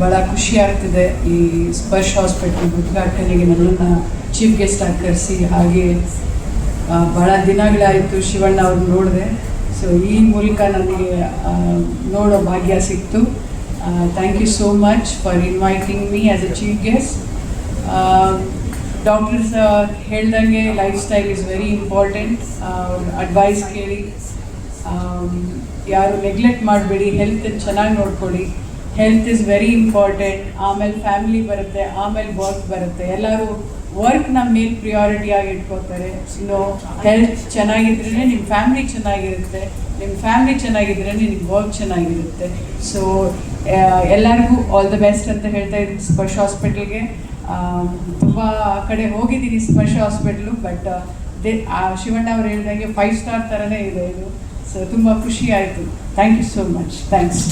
ಭಾಳ ಖುಷಿ ಆಗ್ತಿದೆ ಈ ಸ್ಪರ್ಶ್ ಹಾಸ್ಪಿಟಲ್ ಉದ್ಘಾಟನೆಗೆ ನನ್ನನ್ನು ಚೀಫ್ ಗೆಸ್ಟ್ ಆಗಿ ಕರೆಸಿ, ಹಾಗೆ ಬಹಳ ದಿನಗಳಾಯಿತು ಶಿವಣ್ಣ ಅವ್ರನ್ನ ನೋಡಿದೆ. ಸೊ ಈ ಮೂಲಕ ನನಗೆ ನೋಡೋ ಭಾಗ್ಯ ಸಿಕ್ತು. Thank you so much for inviting me as a chief guest doctors ಹೇಳ್ದಂಗೆ lifestyle is very important advice ಕೇಳಿ. ಯಾರು ನೆಗ್ಲೆಕ್ಟ್ ಮಾಡಬೇಡಿ ಹೆಲ್ತ್ ಚೆನ್ನಾಗಿ ನೋಡ್ಕೊಳ್ಳಿ. ಹೆಲ್ತ್ ಇಸ್ ವೆರಿ ಇಂಪಾರ್ಟೆಂಟ್ ಆಮೇಲೆ ಫ್ಯಾಮಿಲಿ ಬರುತ್ತೆ, ಆಮೇಲೆ ವರ್ಕ್ ಬರುತ್ತೆ. ಎಲ್ಲರೂ ವರ್ಕ್ನ ಮೇನ್ ಪ್ರಿಯಾರಿಟಿಯಾಗಿ ಇಟ್ಕೋತಾರೆ. ಇನ್ನು ಹೆಲ್ತ್ ಚೆನ್ನಾಗಿದ್ರೇ ನಿಮ್ಮ ಫ್ಯಾಮಿಲಿ ಚೆನ್ನಾಗಿರುತ್ತೆ. ನಿಮ್ಮ ಫ್ಯಾಮಿಲಿ ಚೆನ್ನಾಗಿದ್ರೇ ನಿಮ್ಗೆ ವರ್ಕ್ ಚೆನ್ನಾಗಿರುತ್ತೆ. ಸೊ ಎಲ್ಲರಿಗೂ ಆಲ್ ದ ಬೆಸ್ಟ್ ಅಂತ ಹೇಳ್ತಾ ಇದ್ದೀನಿ ಸ್ಪರ್ಶ ಹಾಸ್ಪಿಟಲ್ಗೆ ತುಂಬ ಕಡೆ ಹೋಗಿದ್ದೀನಿ ಸ್ಪರ್ಶ ಹಾಸ್ಪಿಟ್ಲು ಬಟ್ ದೇ ಶಿವಣ್ಣ ಅವ್ರು ಹೇಳ್ದಂಗೆ ಫೈವ್ ಸ್ಟಾರ್ ಥರನೇ ಇದೆ ಇದು. ಸೊ ತುಂಬ ಖುಷಿ ಆಯಿತು. Thank you so much thanks